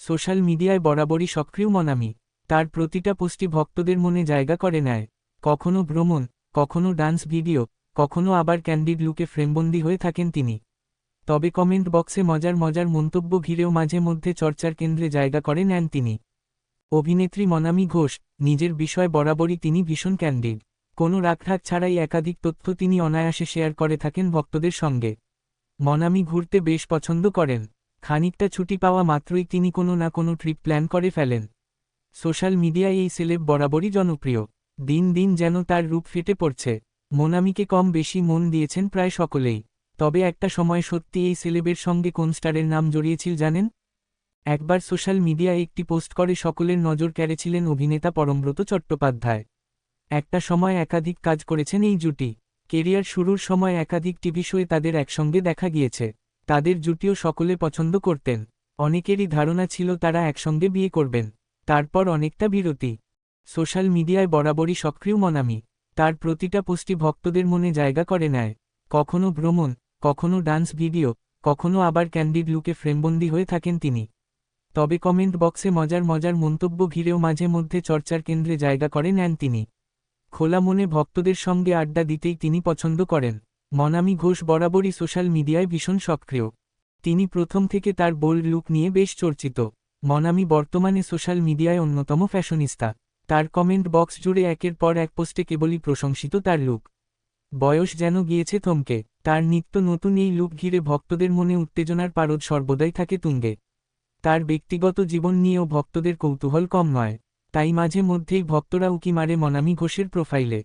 Social মিডিয়ায় বরাবরই সক্রিয় মনামি। তার প্রতিটা পোস্টই ভক্তদের মনে জায়গা করে নেয়। কখনো ভ্রমণ, কখনো ডান্স ভিডিও, কখনো আবার ক্যান্ডিড লুকে ফ্রেমবন্দি হয়ে থাকেন তিনি। তবে কমেন্ট বক্সে মজার মজার মন্তব্য ঘিরেও মাঝে মধ্যে চর্চার কেন্দ্রে জায়গা করে নেন তিনি। অভিনেত্রী মনামি ঘোষ, নিজের বিষয় বরাবরই তিনি ভীষণ ক্যান্ডিড। কোনো রাগঢাক ছাড়াই একাধিক তথ্য তিনি অনায়াসে শেয়ার করে থাকেন ভক্তদের সঙ্গে। মনামি ঘুরতে বেশ পছন্দ করেন। খানিকটা ছুটি পাওয়া মাত্রই তিনি কোনো না কোনো ট্রিপ প্ল্যান করে ফেলেন। সোশ্যাল মিডিয়ায় এই সেলেব বরাবরই জনপ্রিয়। দিন দিন যেন তার রূপ ফেটে পড়ছে। মোনামিকে কম বেশি মন দিয়েছেন প্রায় সকলেই। তবে একটা সময় সত্যি এই সেলেবের সঙ্গে কোন স্টারের নাম জড়িয়েছিল জানেন? একবার সোশ্যাল মিডিয়ায় একটি পোস্ট করে সকলের নজর কেড়েছিলেন অভিনেতা পরমব্রত চট্টোপাধ্যায়। একটা সময় একাধিক কাজ করেছেন এই জুটি। কেরিয়ার শুরুর সময় একাধিক টিভি শোয়ে তাদের একসঙ্গে দেখা গিয়েছে। তাদের জুটিও সকলে পছন্দ করতেন। অনেকেরই ধারণা ছিল তারা একসঙ্গে বিয়ে করবেন। তারপর অনেকটা বিরতি। সোশ্যাল মিডিয়ায় বরাবরই সক্রিয় মনামি। তার প্রতিটা পোস্টই ভক্তদের মনে জায়গা করে নেয়। কখনো ভ্রমণ, কখনো ডান্স ভিডিও, কখনো আবার ক্যান্ডিড লুকে ফ্রেমবন্দি হয়ে থাকেন তিনি। তবে কমেন্ট বক্সে মজার মজার মন্তব্য ঘিরেও মাঝে মধ্যে চর্চার কেন্দ্রে জায়গা করে নেন তিনি। খোলা মনে ভক্তদের সঙ্গে আড্ডা দিতেই তিনি পছন্দ করেন। মনামি ঘোষ বরাবরই সোশ্যাল মিডিয়ায় ভীষণ সক্রিয়। তিনি প্রথম থেকে তার বোল্ড লুক নিয়ে বেশ চর্চিত। মনামি বর্তমানে সোশ্যাল মিডিয়ায় অন্যতম ফ্যাশনিস্তা। তার কমেন্ট বক্স জুড়ে একের পর এক পোস্টে কেবলই প্রশংসিত তার লুক। বয়স যেন গিয়েছে থমকে। তার নিত্য নতুন এই লুক ঘিরে ভক্তদের মনে উত্তেজনার পারদ সর্বদাই থাকে তুঙ্গে। তার ব্যক্তিগত জীবন নিয়েও ভক্তদের কৌতূহল কম নয়। তাই মাঝে মধ্যেই ভক্তরা উকি মারে মনামি ঘোষের প্রোফাইলে।